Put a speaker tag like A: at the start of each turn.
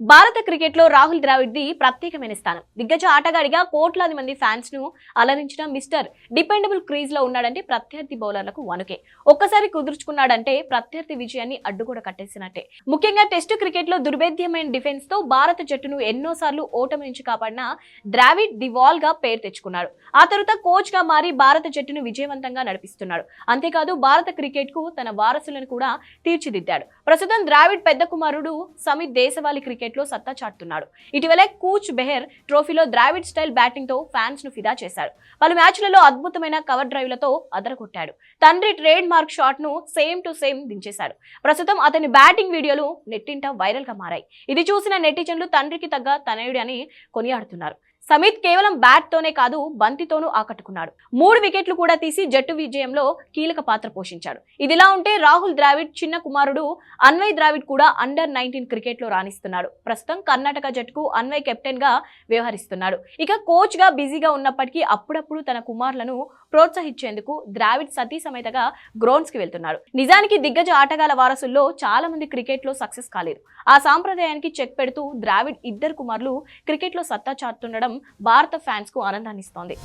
A: భారత క్రికెట్లో రాహుల్ ద్రావిడ్ ది ప్రత్యేకమైన స్థానం. దిగ్గజ ఆటగాడిగా కోట్లాది మంది ఫ్యాన్స్ను అలరించిన మిస్టర్ డిపెండబుల్ క్రీజ్లో ఉన్నాడంటే ప్రత్యర్థి బౌలర్లకు వనుకే ఒక్కసారి కుదుర్చుకున్నాడంటే ప్రత్యర్థి విజయాన్ని అడ్డుగూడ కట్టేసినట్టే. ముఖ్యంగా టెస్టు క్రికెట్లో దుర్భేద్యమైన డిఫెన్స్తో భారత జట్టును ఎన్నోసార్లు ఓటమి నుంచి కాపాడిన ద్రావిడ్ ది వాల్గా పేరు తెచ్చుకున్నాడు. ఆ తర్వాత కోచ్గా మారి భారత జట్టును విజయవంతంగా నడిపిస్తున్నాడు. అంతేకాదు భారత క్రికెట్కు తన వారసులను కూడా తీర్చిదిద్దాడు. ప్రస్తుతం ద్రావిడ్ పెద్ద కుమారుడు సమిత్ దేశవాళి క్రికెట్ లో సత్తా చాటుతున్నాడు. ఇటీవలే కూచ్ బెహర్ ట్రోఫీలో ద్రావిడ్ స్టైల్ బ్యాటింగ్తో ఫ్యాన్స్ను ఫిదా చేశాడు పలు మ్యాచ్లలో అద్భుతమైన కవర్ డ్రైవ్లతో అదరగొట్టాడు. తండ్రి ట్రేడ్ మార్క్ షాట్ను సేమ్ టు సేమ్ దించేశాడు. ప్రస్తుతం అతని బ్యాటింగ్ వీడియోలు నెట్టింట వైరల్గా మారాయి. ఇది చూసిన నెటిజన్లు తండ్రికి తగ్గ తనయుడి అని కొనియాడుతున్నారు. సమిత్ కేవలం బ్యాట్ తోనే కాదు బంతితోనూ ఆకట్టుకున్నాడు. మూడు వికెట్లు కూడా తీసి జట్టు విజయంలో కీలక పాత్ర పోషించాడు. ఇదిలా ఉంటే రాహుల్ ద్రావిడ్ చిన్న కుమారుడు అన్వయ్ ద్రావిడ్ కూడా అండర్ నైన్టీన్ క్రికెట్లో రాణిస్తున్నాడు. ప్రస్తుతం కర్ణాటక జట్టుకు అన్వయ్ కెప్టెన్గా వ్యవహరిస్తున్నాడు. ఇక కోచ్గా బిజీగా ఉన్నప్పటికీ అప్పుడప్పుడు తన కుమారులను ప్రోత్సహించేందుకు ద్రావిడ్ సతీ సమేతగా గ్రౌండ్స్కి వెళ్తున్నాడు. నిజానికి దిగ్గజ ఆటగాళ్ళ వారసుల్లో చాలా మంది క్రికెట్లో సక్సెస్ కాలేదు. ఆ సాంప్రదాయానికి చెక్ పెడుతూ ద్రావిడ్ ఇద్దరు కుమారులు క్రికెట్లో సత్తా చాటుతుండడం భారత ఫ్యాన్స్కు ఆనందాన్నిస్తోంది.